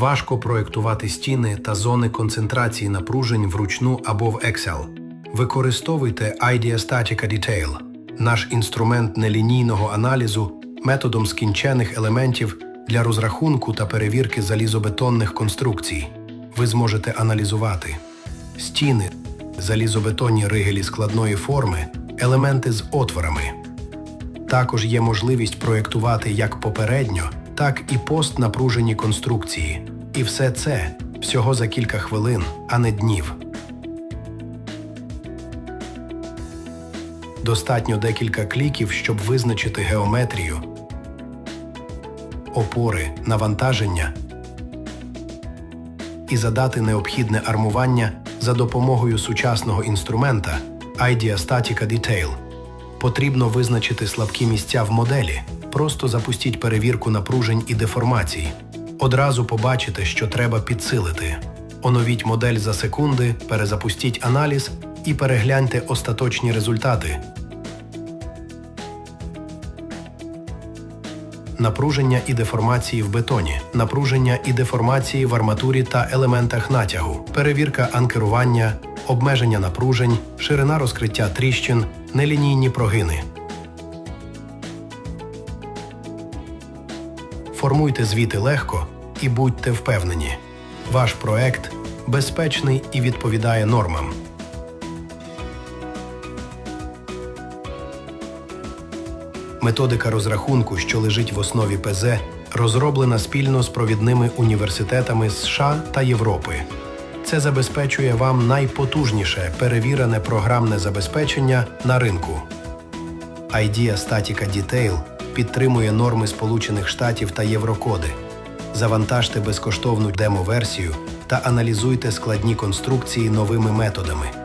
Важко проєктувати стіни та зони концентрації напружень вручну або в Excel. Використовуйте Idea Statica Detail – наш інструмент нелінійного аналізу методом скінчених елементів для розрахунку та перевірки залізобетонних конструкцій. Ви зможете аналізувати стіни, залізобетонні ригелі складної форми, елементи з отворами. Також є можливість проєктувати як попередньо, так і постнапружені конструкції. І все це всього за кілька хвилин, а не днів. Достатньо декілька кліків, щоб визначити геометрію, опори, навантаження і задати необхідне армування за допомогою сучасного інструмента Idea Statica Detail. Потрібно визначити слабкі місця в моделі. Просто запустіть перевірку напружень і деформацій. Одразу побачите, що треба підсилити. Оновіть модель за секунди, перезапустіть аналіз і перегляньте остаточні результати. Напруження і деформації в бетоні, напруження і деформації в арматурі та елементах натягу, перевірка анкерування, обмеження напружень, ширина розкриття тріщин, нелінійні прогини. Формуйте звіти легко і будьте впевнені. Ваш проект безпечний і відповідає нормам. Методика розрахунку, що лежить в основі ПЗ, розроблена спільно з провідними університетами США та Європи. Це забезпечує вам найпотужніше перевірене програмне забезпечення на ринку. Idea Statica Detail підтримує норми Сполучених Штатів та Єврокоди. Завантажте безкоштовну демо-версію та аналізуйте складні конструкції новими методами.